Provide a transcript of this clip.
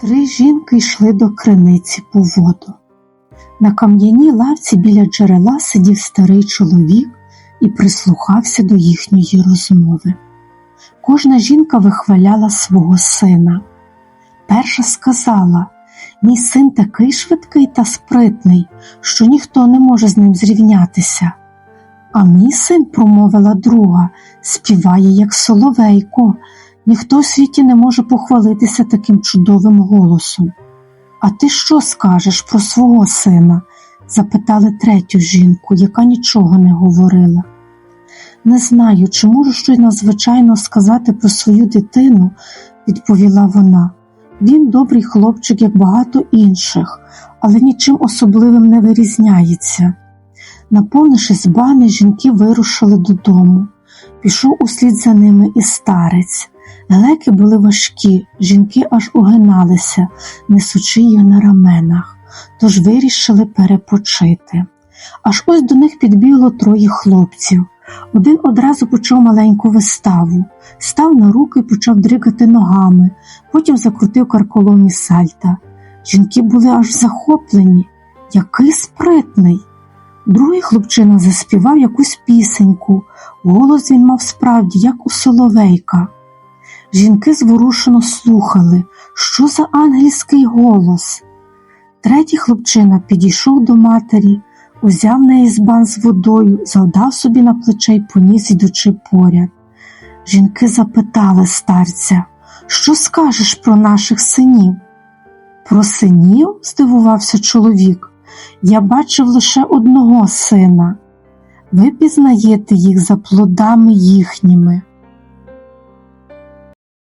Три жінки йшли до криниці по воду. На кам'яній лавці біля джерела сидів старий чоловік і прислухався до їхньої розмови. Кожна жінка вихваляла свого сина. Перша сказала: Мій син такий швидкий та спритний, що ніхто не може з ним зрівнятися. А мій син, промовила друга, співає, як соловейко, ніхто в світі не може похвалитися таким чудовим голосом. А ти що скажеш про свого сина? запитали третю жінку, яка нічого не говорила. Не знаю, чи можу щось надзвичайно сказати про свою дитину, відповіла вона. Він добрий хлопчик, як багато інших, але нічим особливим не вирізняється. Наповнившись бани, жінки вирушили додому. Пішов услід за ними і старець. Глеки були важкі, жінки аж угиналися, несучи їх на раменах, тож вирішили перепочити. Аж ось до них підбігло троє хлопців. Один одразу почав маленьку виставу, став на руки і почав дригати ногами, потім закрутив карколомі сальта. Жінки були аж захоплені. Який спритний! Другий хлопчина заспівав якусь пісеньку. Голос він мав справді, як у соловейка. Жінки зворушено слухали, що за ангельський голос. Третій хлопчина підійшов до матері, узяв неї з бан з водою, завдав собі на плече й поніс, йдучи поряд. Жінки запитали старця, що скажеш про наших синів? Про синів? здивувався чоловік. Я бачив лише одного сина. Ви пізнаєте їх за плодами їхніми.